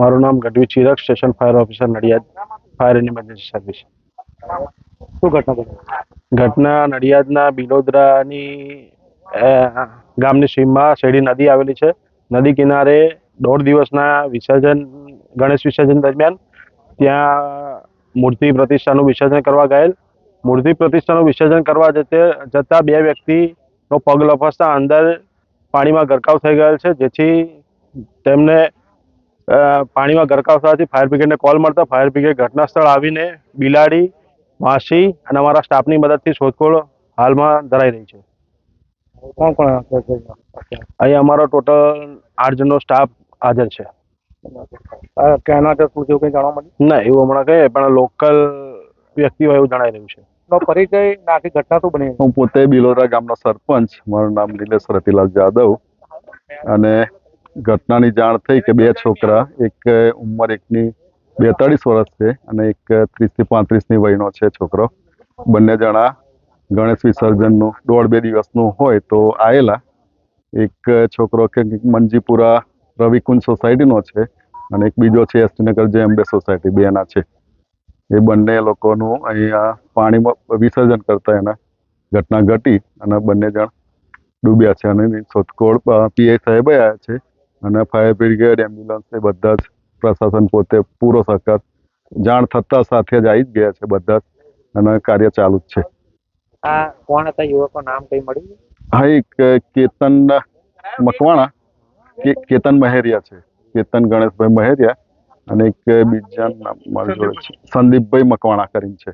મારું નામ Gadhvi Chirag station fire officer Nadiad fire and emergency service. શું ઘટના બની? ઘટના નડિયાદના બિલોદરાની ગામની સીમમાં શેરડી નદી આવેલી છે. નદી કિનારે દોઢ દિવસના વિસર્જન ગણેશ વિસર્જન દરમિયાન ત્યાં મૂર્તિ પ્રતિષ્ઠાનું વિસર્જન કરવા ગયેલ. મૂર્તિ પ્રતિષ્ઠાનું વિસર્જન કરવા જતે જતા બે વ્યક્તિનો પગ લફસતા અંદર પાણીમાં ગરકાવ થઈ ગયેલ છે જેથી તેમને પાણીમાં ગરકાવ થવાથી ફાયર બ્રિગેડને કોલ મળતા ફાયર બ્રિગેડ ઘટના સ્થળ આવીને બિલાડી માસી અને અમારા સ્ટાફની મદદથી શોધખોળ હાલમાં ધરાઈ રહી છે. કોણ કોણ અહીંયા અમારો ટોટલ આઠ જણનો સ્ટાફ હાજર છે. આ ક્યાંના છે શું કંઈ જાણવા મળ્યું? ના એવું હમણાં કહે પણ લોકલ વ્યક્તિ હોય એવું જણાઈ રહ્યું છે. નો પરિચય ને આખી ઘટના શું બની? હું પોતે બિલોરા ગામનો સરપંચ મારું નામ નિલેશ રતિલાલ જાદવ. અને ઘટનાની જાણ થઈ કે બે છોકરા, એક ઉંમર એકની બેતાળીસ વર્ષ છે અને એક ત્રીસથી પાંત્રીસની વયનો છે છોકરો. બંને જણા ગણેશ વિસર્જનનું દોઢ બે દિવસનું હોય તો આવેલા એક છોકરો કે મંજીપુરા રવિકુંજ સોસાયટીનો છે અને એક બીજો છે એસટીનગર જે અંબે સોસાયટી બેના છે. એ બંને લોકોનું અહીંયા પાણીમાં વિસર્જન કરતા એના ઘટના ઘટી અને બંને જણ ડૂબ્યા છે અને શોધખોળ પીઆઈ સાહેબ આવ્યા છે. અને ફાયર બ્રિગેડ એમ્બ્યુલન્સ એ બધા જ પ્રશાસન પોતે પૂરો સહકાર જાણ થતાં સાથે જ આવી જ ગયા છે બધા જ અને કાર્ય ચાલુ જ છે. આ કોણ હતા? યુવકો નામ કઈ મળ્યું? હા એક કેતન મકવાણા કેતન મહેરિયા છે. કેતન ગણેશભાઈ મહેરિયા અને એક બીજા નામ મારી જોડે છે. સંદીપભાઈ મકવાણા કરીને છે.